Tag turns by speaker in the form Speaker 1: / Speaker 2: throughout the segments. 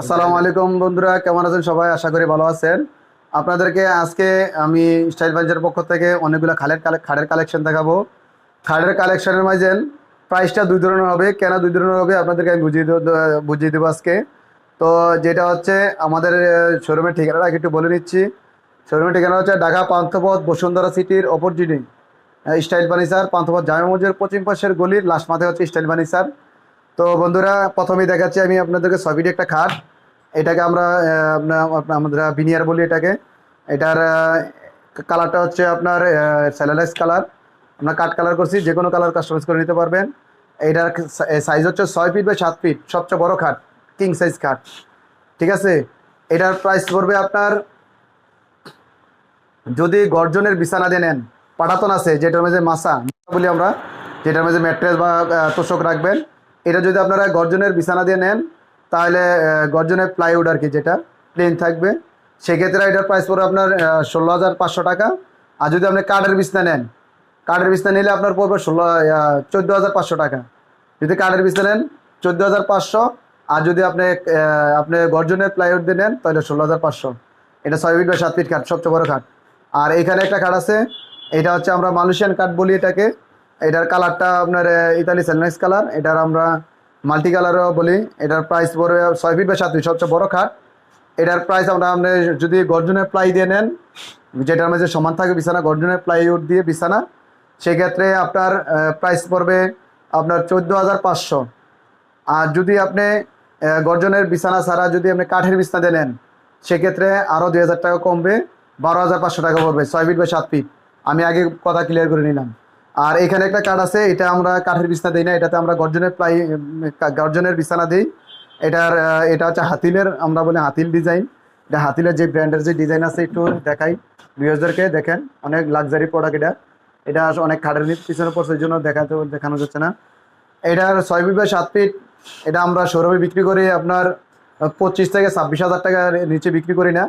Speaker 1: আসসালামু আলাইকুম বন্ধুরা, কেমন আছেন সবাই? আশা করি ভালো আছেন। আপনাদেরকে আজকে আমি স্টাইল বাজারের পক্ষ থেকে অনেকগুলো খালের খাড়ের কালেকশন দেখাবো। খাড়ের কালেকশনের মাঝে প্রাইসটা দুই ধরনের হবে। কেন দুই ধরনের হবে আপনাদেরকে আমি বুঝিয়ে বুঝিয়ে দেবো আজকে। তো যেটা হচ্ছে আমাদের শোরুমের ঠিকানাটা একটু বলে নিচ্ছি। শোরুমের ঠিকানা হচ্ছে ঢাকা পান্থপথ, বসুন্ধরা সিটির অপরচুনিটি স্টাইল ফার্নিচার পান্থপথ জামা মসজিদের পশ্চিম পাশের গলির লাস্ট মাথায় হচ্ছে স্টাইল ফার্নিচার তো বন্ধুরা, প্রথমেই দেখাচ্ছি আমি আপনাদেরকে ছবিটি একটা খাট। এটাকে আমরা আপনার- বিনিয়ার বলি এটাকে। এটার কালারটা হচ্ছে আপনার স্যালালাইজ কালার আমরা কাট কালার করছি যে কোনো কালার কাস্টমাইজ করে নিতে পারবেন। এটার সাইজ হচ্ছে ছয় ফিট বা সাত ফিট সবচেয়ে বড় খাট কিং সাইজ খাট। ঠিক আছে? এটার প্রাইস পড়বে আপনার, যদি গর্জনের বিছানা দিয়ে নেন, পাটাতন আছে, যেটার মধ্যে মাসা বলি আমরা, যেটার মধ্যে ম্যাট্রেস বা তোষক রাখবেন এটা যদি আপনারা গর্জনের বিছানা দিয়ে নেন, তাহলে গর্জনের প্লাইউড আর কি যেটা প্লেন থাকবে। সেক্ষেত্রে এটার প্রাইস পড়বে আপনার ষোলো হাজার পাঁচশো টাকা। আর যদি আপনি কাঠের বিছনা নেন, কাঠের বিছনা নিলে আপনার পড়বে ষোলো চোদ্দ হাজার পাঁচশো টাকা। যদি কাঠের বিছনা নেন চোদ্দ হাজার পাঁচশো। আর যদি আপনি আপনি গর্জনের প্লাইউড দিয়ে নেন, তাহলে ষোলো হাজার পাঁচশো। এটা ছয় ফিট বা সাত ফিট কাঠ, সবচেয়ে বড় কাঠ। আর এখানে একটা কাঠ আছে, এটা হচ্ছে আমরা মালয়েশিয়ান কাঠ বলি এটাকে। এটার কালারটা আপনার ইতালি সেলনাইস কালার। এটার আমরা মাল্টি কালারও বলি। এটার প্রাইস পড়বে ছয় ফিট বা সাত ফিট, সবচেয়ে বড় খাট। এটার প্রাইস আমরা আপনি যদি গর্জনের প্লাই দিয়ে নেন, যেটার মধ্যে সমান থাকে বিছানা গর্জনের প্লাইউড দিয়ে বিছানা, সেক্ষেত্রে আপনার প্রাইস পড়বে আপনার চোদ্দ হাজার পাঁচশো। আর যদি আপনি গর্জনের বিছানা ছাড়া যদি আপনি কাঠের বিছানা দিয়ে নেন, সেক্ষেত্রে আরও দুই হাজার টাকা কমবে, বারো হাজার পাঁচশো টাকা পড়বে, ছয় ফিট বা সাত ফিট। আমি আগে কথা ক্লিয়ার করে নিলাম। আর এখানে একটা কাঠ আছে, এটা আমরা কাঠের বিছানা দিই না, এটাতে আমরা গর্জনের প্লাই গর্জনের বিছানা দিই। এটার এটা হচ্ছে হাতিলের, আমরা বলি হাতিল ডিজাইন। এটা হাতিলের যে ব্র্যান্ডের যে ডিজাইন আছে, একটু দেখাই। ভিউয়ার্সদেরকে দেখেন, অনেক লাক্সারি প্রোডাক্ট এটা। এটা অনেক খাটের পিছনে পড়ছে জন্য দেখাতে দেখানো যাচ্ছে না। এটার ছয় ফিট বা সাত ফিট, এটা আমরা সৌরভে বিক্রি করি আপনার পঁচিশ থেকে ছাব্বিশ হাজার টাকার নিচে বিক্রি করি না।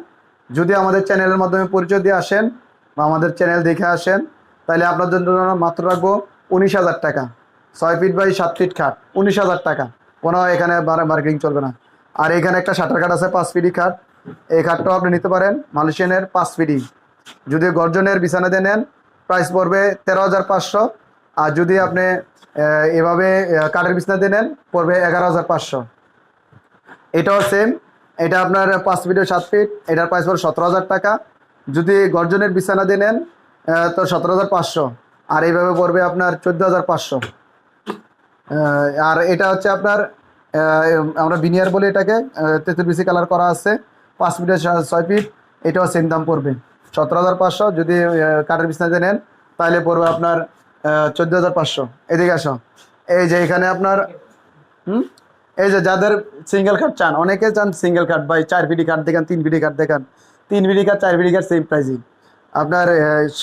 Speaker 1: যদি আমাদের চ্যানেলের মাধ্যমে পরিচয় দিয়ে আসেন বা আমাদের চ্যানেল দেখে আসেন তাহলে আপনাদের জন্য মাত্র রাখব উনিশ হাজার টাকা। ছয় ফিট বাই সাত ফিট খাট, উনিশ হাজার টাকা। কোনো এখানে মার্কেটিং চলবে না। আর এখানে একটা শাটার খাট আছে, পাঁচ ফিটি খাট। এই খাটটাও আপনি নিতে পারেন, মালয়েশিয়ানের পাঁচ ফিটি যদি গর্জনের বিছানা দিয়ে নেন প্রাইস পড়বে তেরো হাজার পাঁচশো। আর যদি আপনি এভাবে কাঠের বিছানা দিয়ে নেন, পড়বে এগারো হাজার পাঁচশো। এটাও সেম এটা আপনার পাঁচ ফিট সাত ফিট এটার প্রাইস পড়বে সতেরো হাজার টাকা। যদি গর্জনের বিছানা দিয়ে নেন তো সতেরো হাজার পাঁচশো। আর এইভাবে পড়বে আপনার চোদ্দ হাজার পাঁচশো। আর এটা হচ্ছে আপনার আমরা বিনিয়ার বলি এটাকে তেঁতুল বিসি কালার করা আছে, পাঁচ ফিটের সা- ছয় ফিট এটাও সেম দাম পড়বে। সতেরো হাজার পাঁচশো, যদি কাঠের বিছানা দিয়ে নেন, তাহলে পড়বে আপনার চোদ্দ হাজার পাঁচশো। এদিকে আসো। এই যে এখানে আপনার, হুম? এই যে যাদের সিঙ্গেল কাঠ চান, অনেকে চান সিঙ্গেল কাঠ বাই চার বিডি কাঠ দেখান, তিন বিডি কার্ড দেখান। তিন বিডি কার্ড চার বিডি কার্ড সেম প্রাইসই আপনার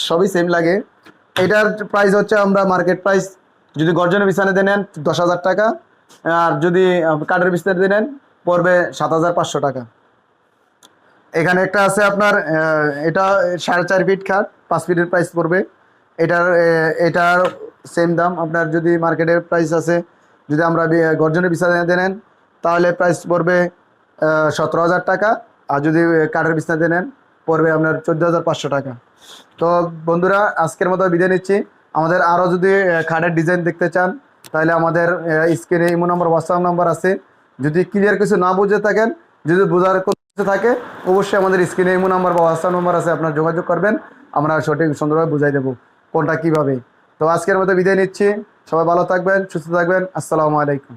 Speaker 1: সবই সেম লাগে। এটার প্রাইস হচ্ছে আমরা মার্কেট প্রাইস যদি গর্জনের বিছানা দিয়ে নেন দশ হাজার টাকা, আর যদি কাঠের বিছানা দিয়ে নেন পড়বে সাত হাজার পাঁচশো টাকা। এখানে একটা আছে আপনার এটা সাড়ে চার ফিট খাট, পাঁচ ফিটের প্রাইস পড়বে। এটার এটার সেম দাম, আপনার যদি মার্কেটের প্রাইস আছে, যদি আমরা গর্জনের বিছানা দিয়ে নেন, তাহলে প্রাইস পড়বে সতেরো হাজার টাকা, আর যদি কাঠের বিছানা দিয়ে নেন পড়বে আপনার চোদ্দ হাজার পাঁচশো টাকা। তো বন্ধুরা, আজকের মতো বিদায় নিচ্ছি। আমাদের আরও যদি খাটের ডিজাইন দেখতে চান, তাহলে আমাদের স্ক্রিনে ইমো নম্বর হোয়াটসঅ্যাপ নাম্বার আছে। যদি ক্লিয়ার কিছু না বুঝে থাকেন, যদি বোঝার কিছু থাকে, অবশ্যই আমাদের স্ক্রিনে ইমো নাম্বার বা হোয়াটসঅ্যাপ নাম্বার আছে, আপনারা যোগাযোগ করবেন। আমরা সঠিক, সুন্দরভাবে বুঝাই দেবো কোনটা কীভাবে। তো আজকের মতো বিদায় নিচ্ছি। সবাই ভালো থাকবেন, সুস্থ থাকবেন। আসসালামু আলাইকুম।